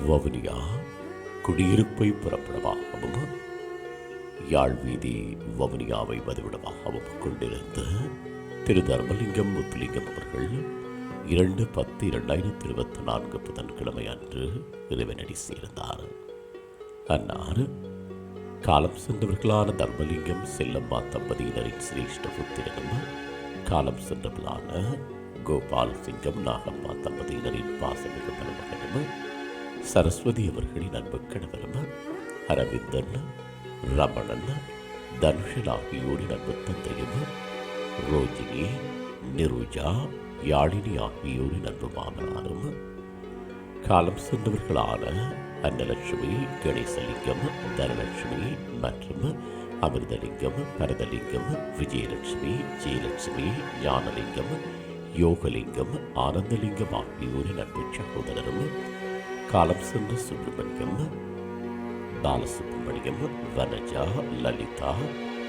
வவுனியா குடியிருப்பை புறப்படமாகவும் யாழ் வீதி வவுனியாவை வதிவிடமாகவும் கொண்டிருந்த திரு தர்மலிங்கம் முத்துலிங்கம் அவர்கள் இரண்டு பத்து இரண்டாயிரத்தி இருபத்தி நான்கு புதன்கிழமை அன்று இறைவனடி சேர்ந்தார். அன்னார் காலம் சென்றவர்களான தர்மலிங்கம் செல்லம்மா தம்பதியினரின் சிரேஷ்ட புத்திரனும் காலம் சென்றவர்களான கோபால் சிங்கம் நாகம்மா தம்பதியினரின் பாசமிகு மருமகனும் சரஸ்வதி அவர்களின் அன்பு கணவரும் அரவிந்தன் ரமணன் தனுஷன் ஆகியோரின் அன்பு தந்தையும் ரோஜினி நிருஜா யாழினி ஆகியோரின் அன்பு மாமனாரும் காலம் சென்றவர்களான அன்னலட்சுமி கணேசலிங்கம் தனலட்சுமி மற்றும் அமிர்தலிங்கம் பரதலிங்கம் விஜயலட்சுமி ஜெயலட்சுமி ஞானலிங்கம் யோகலிங்கம் ஆனந்தலிங்கம் ஆகியோரின் அன்பு சகோதரரும் காலம் சென்ற சுப்பிரமணியம் பாலசுப்ரமணியம் வனஜா லலிதா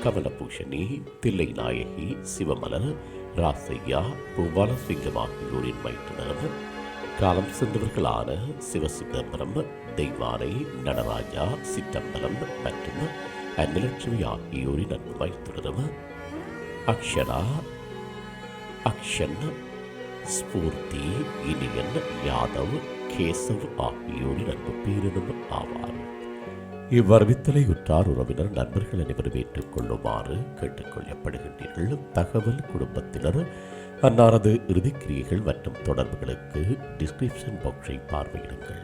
கமலபூஷணி தில்லை நாயகி சிவமலர் ராசையா பூபாலசிங்கம் ஆகியோரின் மைத்துனரும் காலம் சென்றவர்களான சிவசிதம்பரம் தெய்வானை நடராஜா சித்தம்பரம் மற்றும் அன்னலட்சுமி ஆகியோரின் அன்பு மைத்துனரும் அக்ஷரா அக்ஷன் ஸ்பூர்த்தி இனியன் யாதவ் கேசவ் ஆகியோரின் அன்பு பேரினும் ஆவார். இவ்வரவித்தலை உற்றார் உறவினர் நண்பர்கள் அனைவரும் ஏற்றுக்கொள்ளுமாறு கேட்டுக்கொள்ளப்படுகின்றீர்கள். தகவல் குடும்பத்தினர் அன்னாரது இறுதிக்கிரியைகள் மற்றும் தொடர்புகளுக்கு டிஸ்கிரிப்ஷன் பாக்ஸை பார்வையிடுங்கள்.